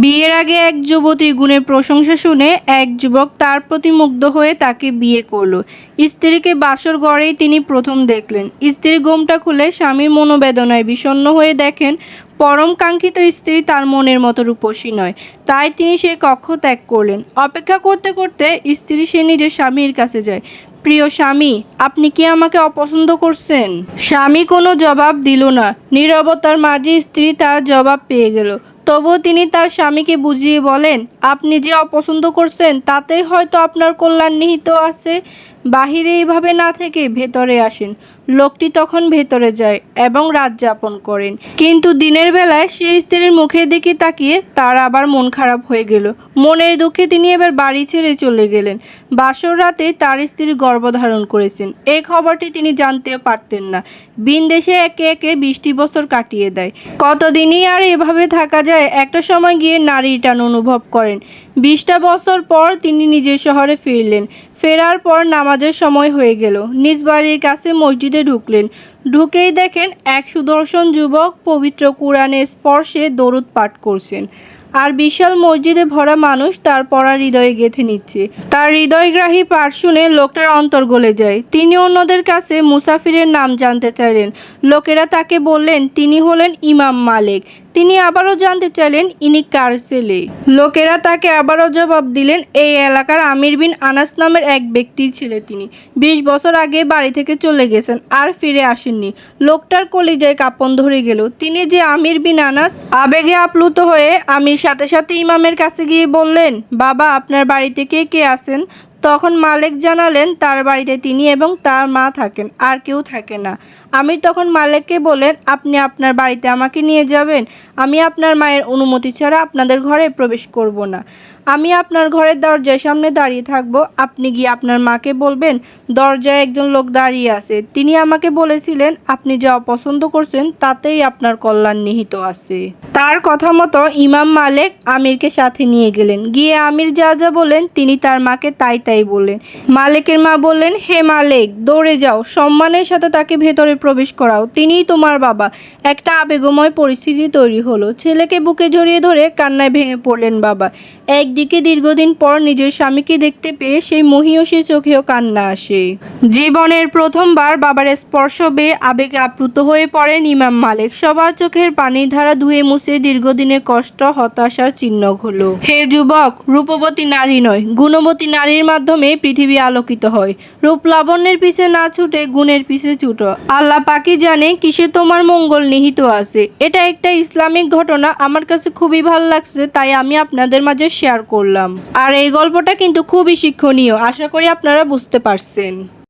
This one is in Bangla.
বিয়ের আগে এক যুবতী গুণের প্রশংসা শুনে এক যুবক তার প্রতি মুগ্ধ হয়ে তাকে বিয়ে করল। স্ত্রীকে বাসর গড়েই তিনি প্রথম দেখলেন। স্ত্রী গোমটা খুলে স্বামীর মনোবেদনায় বিষণ্ণ হয়ে দেখেন, পরম কাঙ্ক্ষিত স্ত্রী তার মনের মতো রূপসী নয়। তাই তিনি সেই কক্ষ ত্যাগ করলেন। অপেক্ষা করতে করতে স্ত্রী সে নিজের স্বামীর কাছে যায়। প্রিয় স্বামী, আপনি কি আমাকে অপছন্দ করছেন? স্বামী কোনো জবাব দিল না। নীরবতার মাঝে স্ত্রী তার জবাব পেয়ে গেল। তবুও তিনি তার স্বামীকে বুঝিয়ে বলেন, আপনি যে অপছন্দ করছেন, তাতেই হয়তো আপনার কল্যাণ নিহিত আছে। বাহিরে এইভাবে না থেকে ভেতরে আসেন। লোকটি তখন ভেতরে যায় এবং রাত যাপন করেন। কিন্তু দিনের বেলায় সেই স্ত্রীর মুখের দিকে তাকিয়ে তার আবার মন খারাপ হয়ে গেল। মনের দুঃখে তিনি এবার বাড়ি ছেড়ে চলে গেলেন। বাসর রাতে তার স্ত্রী গর্ভধারণ করেছেন। এই খবরটি তিনি জানতেও পারতেন না। বিন দেশে একে একে বৃষ্টি বছর কাটিয়ে দেয়। কতদিনই আর এভাবে থাকা যায়, একটা সময় গিয়ে নারী টান অনুভব করেন। বিশটা বছর পর তিনি নিজের শহরে ফিরলেন। ফেরার পর নামাজের সময় হয়ে গেল। নিজ বাড়ির কাছে মসজিদে ঢুকলেন। ঢুকেই দেখেন এক সুদর্শন যুবক পবিত্র কোরআনের স্পর্শে দরুদ পাঠ করছেন। আর বিশাল মসজিদে ভরা মানুষ তার পড়া হৃদয়ে গেঁথে নিচ্ছে। তার হৃদয়গ্রাহী পাঠ শুনে লোকটার অন্তর গলে যায়। তিনি অন্যদের কাছে মুসাফিরের নাম জানতে চাইলেন। লোকেরা তাকে বললেন, তিনি হলেন ইমাম মালিক। তিনি আবারও জানতে চাইলেন, ইনি কার ছেলে? লোকেরা তাকে আবারও জবাব দিলেন, এই এলাকার আমির বিন আনাস নামের এক ব্যক্তির ছেলে তিনি। বিশ বছর আগে বাড়ি থেকে চলে গেছেন, আর ফিরে আসেননি। লোকটার কলিজায় কাপন ধরে গেল। তিনি যে আমির বিন আনাস, আবেগে আপ্লুত হয়ে আমির সাথে সাথে ইমামের কাছে গিয়ে বললেন, বাবা, আপনার বাড়িতে কে কে আছেন? তখন মালিক জানালেন, তার বাড়িতে তিনি এবং তার মা থাকেন, আর কেউ থাকে না। আমি তখন মালিককে বলেন আপনি আপনার বাড়িতে আমাকে নিয়ে যাবেন। আমি আপনার মায়ের অনুমতি ছাড়া আপনাদের ঘরে প্রবেশ করব না। আমি আপনার ঘরের দরজার সামনে দাঁড়িয়ে থাকব। আপনি গিয়ে আপনার মাকে বলবেন, দরজায় একজন লোক দাঁড়িয়ে আছে। তিনি আমাকে বলেছিলেন, আপনি যা অপছন্দ করছেন, তাতেই আপনার কল্যাণ নিহিত আছে। তার কথা মতো ইমাম মালিক আমিরকে সাথে নিয়ে গেলেন। গিয়ে আমির যা যা বলেন, তিনি তার মাকে তাই তাই বললেন। মালিকের মা বললেন, হে মালিক, দৌড়ে যাও। সম্মানের সাথে তাকে ভেতরে প্রবেশ করাও। তিনিই তোমার বাবা। একটা আবেগময় পরিস্থিতি তৈরি হলো। ছেলেকে বুকে জড়িয়ে ধরে কান্নায় ভেঙে পড়লেন বাবা। একদিকে দীর্ঘদিন পর নিজের স্বামীকে দেখতে পেয়ে সেই মহিয়সী চোখেও কান্না আসে। জীবনের প্রথমবার বাবার স্পর্শ পেয়ে আবেগে আপ্লুত হয়ে পড়েন ইমাম মালিক। সবার চোখের পানির ধারা ধুয়ে মুছে দীর্ঘদিনের কষ্ট, হতাশার চিহ্ন হলো। হে যুবক, রূপবতী নারী নয়, গুণবতী নারীর মাধ্যমে পৃথিবী আলোকিত হয়। রূপ লাবণ্যের পিছে না ছুটে গুণের পিছে ছুটো। আল্লাহ পাকি জানে কিসে তোমার মঙ্গল নিহিত আছে। এটা একটা ইসলামিক ঘটনা। আমার কাছে খুবই ভালো লাগছে, তাই আমি আপনাদের মাঝে শেয়ার করলাম। আর এই গল্পটা কিন্তু খুবই শিক্ষণীয়। আশা করি আপনারা বুঝতে পারছেন।